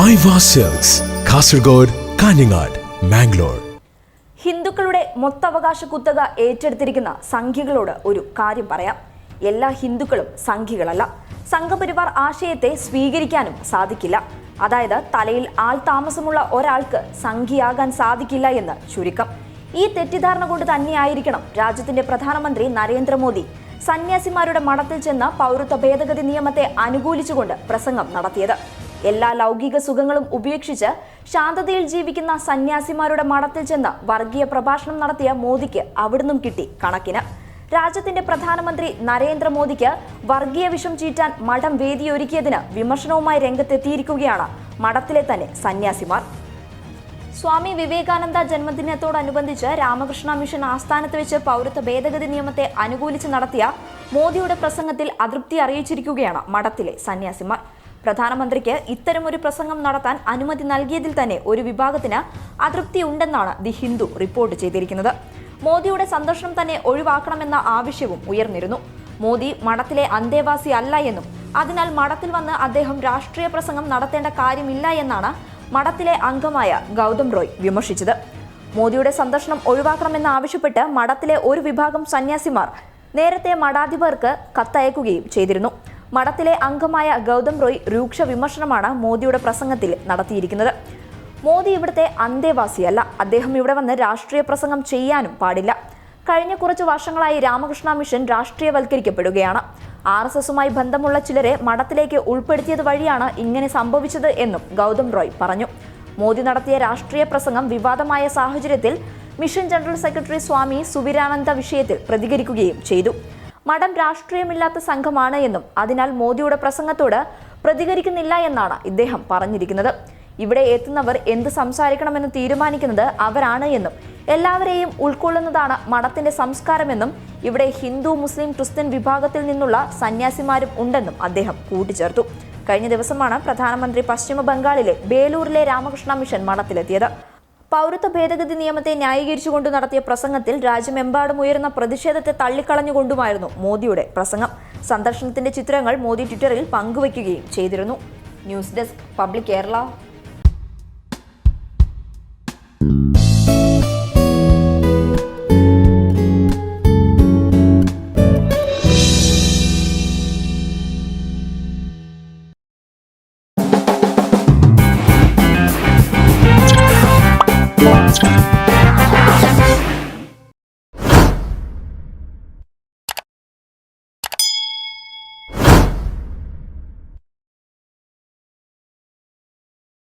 Cells Kasaragod Kanhangad Mangalore ഹിന്ദുക്കളുടെ മൊത്തവകാശ കുത്തക ഏറ്റെടുത്തിരിക്കുന്ന സംഘികളോട് ഒരു കാര്യം പറയാം. എല്ലാ ഹിന്ദുക്കളും സംഘികളല്ല സംഘപരിവാർ ആശയത്തെ സ്വീകരിക്കാനും സാധിക്കില്ല. അതായത് തലയിൽ ആൾ താമസമുള്ള ഒരാൾക്ക് സംഘിയാകാൻ സാധിക്കില്ല എന്ന് ചുരുക്കം. ഈ തെറ്റിദ്ധാരണ കൊണ്ട് തന്നെയായിരിക്കണം രാജ്യത്തിന്റെ പ്രധാനമന്ത്രി നരേന്ദ്രമോദി സന്യാസിമാരുടെ മഠത്തിൽ ചെന്ന പൗരത്വ ഭേദഗതി നിയമത്തെ അനുകൂലിച്ചുകൊണ്ട് പ്രസംഗം നടത്തിയത്. എല്ലാ ലൗകിക സുഖങ്ങളും ഉപേക്ഷിച്ച് ശാന്തതയിൽ ജീവിക്കുന്ന സന്യാസിമാരുടെ മഠത്തിൽ ചെന്ന് വർഗീയ പ്രഭാഷണം നടത്തിയ മോദിക്ക് അവിടുന്നും കിട്ടി കണക്കിന്. രാജ്യത്തിന്റെ പ്രധാനമന്ത്രി നരേന്ദ്രമോദിക്ക് വർഗീയ വിഷം ചീറ്റാൻ മഠം വേദിയൊരുക്കിയതിന് വിമർശനവുമായി രംഗത്തെത്തിയിരിക്കുകയാണ് മഠത്തിലെ തന്നെ സന്യാസിമാർ. സ്വാമി വിവേകാനന്ദ ജന്മദിനത്തോടനുബന്ധിച്ച് രാമകൃഷ്ണ മിഷൻ ആസ്ഥാനത്ത് വെച്ച് പൗരത്വ ഭേദഗതി നിയമത്തെ അനുകൂലിച്ച് നടത്തിയ മോദിയുടെ പ്രസംഗത്തിൽ അതൃപ്തി അറിയിച്ചിരിക്കുകയാണ് മഠത്തിലെ സന്യാസിമാർ. പ്രധാനമന്ത്രിക്ക് ഇത്തരമൊരു പ്രസംഗം നടത്താൻ അനുമതി നൽകിയതിൽ തന്നെ ഒരു വിഭാഗത്തിന് അതൃപ്തി ഉണ്ടെന്നാണ് ദി ഹിന്ദു റിപ്പോർട്ട് ചെയ്തിരിക്കുന്നത്. മോദിയുടെ സന്ദർശനം തന്നെ ഒഴിവാക്കണമെന്ന ആവശ്യവും ഉയർന്നിരുന്നു. മോദി മഠത്തിലെ അന്തേവാസി അല്ല എന്നും അതിനാൽ മഠത്തിൽ വന്ന് അദ്ദേഹം രാഷ്ട്രീയ പ്രസംഗം നടത്തേണ്ട കാര്യമില്ല എന്നാണ് മഠത്തിലെ അംഗമായ ഗൗതം റോയ് വിമർശിച്ചത്. മോദിയുടെ സന്ദർശനം ഒഴിവാക്കണമെന്ന് ആവശ്യപ്പെട്ട് മഠത്തിലെ ഒരു വിഭാഗം സന്യാസിമാർ നേരത്തെ മഠാധിപർക്ക് കത്തയക്കുകയും ചെയ്തിരുന്നു. മഠത്തിലെ അംഗമായ ഗൗതം റോയ് രൂക്ഷ വിമർശനമാണ് മോദിയുടെ പ്രസംഗത്തിൽ നടത്തിയിരിക്കുന്നത്. മോദി ഇവിടുത്തെ അന്തേവാസിയല്ല. അദ്ദേഹം ഇവിടെ വന്ന് രാഷ്ട്രീയ പ്രസംഗം ചെയ്യാനും പാടില്ല. കഴിഞ്ഞ കുറച്ച് വർഷങ്ങളായി രാമകൃഷ്ണ മിഷൻ രാഷ്ട്രീയവൽക്കരിക്കപ്പെടുകയാണ്. ആർ എസ് എസുമായി ബന്ധമുള്ള ചിലരെ മഠത്തിലേക്ക് ഉൾപ്പെടുത്തിയത് വഴിയാണ് ഇങ്ങനെ സംഭവിച്ചത് എന്നും ഗൗതം റോയ് പറഞ്ഞു. മോദി നടത്തിയ രാഷ്ട്രീയ പ്രസംഗം വിവാദമായ സാഹചര്യത്തിൽ mission general secretary Swami Suvirananda വിഷയത്തിൽ പ്രതികരിക്കുകയും ചെയ്തു. മഠം രാഷ്ട്രീയമില്ലാത്ത സംഘമാണ് എന്നും അതിനാൽ മോദിയുടെ പ്രസംഗത്തോട് പ്രതികരിക്കുന്നില്ല എന്നാണ് ഇദ്ദേഹം പറഞ്ഞിരിക്കുന്നത്. ഇവിടെ എത്തുന്നവർ എന്ത് സംസാരിക്കണമെന്ന് തീരുമാനിക്കുന്നത് അവരാണ് എന്നും എല്ലാവരെയും ഉൾക്കൊള്ളുന്നതാണ് മഠത്തിന്റെ സംസ്കാരമെന്നും ഇവിടെ ഹിന്ദു മുസ്ലിം ക്രിസ്ത്യൻ വിഭാഗത്തിൽ നിന്നുള്ള സന്യാസിമാരും ഉണ്ടെന്നും അദ്ദേഹം കൂട്ടിച്ചേർത്തു. കഴിഞ്ഞ ദിവസമാണ് പ്രധാനമന്ത്രി പശ്ചിമ ബംഗാളിലെ ബേലൂരിലെ രാമകൃഷ്ണ മിഷൻ മഠത്തിലെത്തിയത്. പൗരത്വ ഭേദഗതി നിയമത്തെ ന്യായീകരിച്ചുകൊണ്ട് നടത്തിയ പ്രസംഗത്തിൽ രാജ്യമെമ്പാടും ഉയർന്ന പ്രതിഷേധത്തെ തള്ളിക്കളഞ്ഞുകൊണ്ടുമായിരുന്നു മോദിയുടെ പ്രസംഗം. സന്ദർശനത്തിന്റെ ചിത്രങ്ങൾ മോദി ട്വിറ്ററിൽ പങ്കുവയ്ക്കുകയും ചെയ്തിരുന്നു. News desk public Kerala.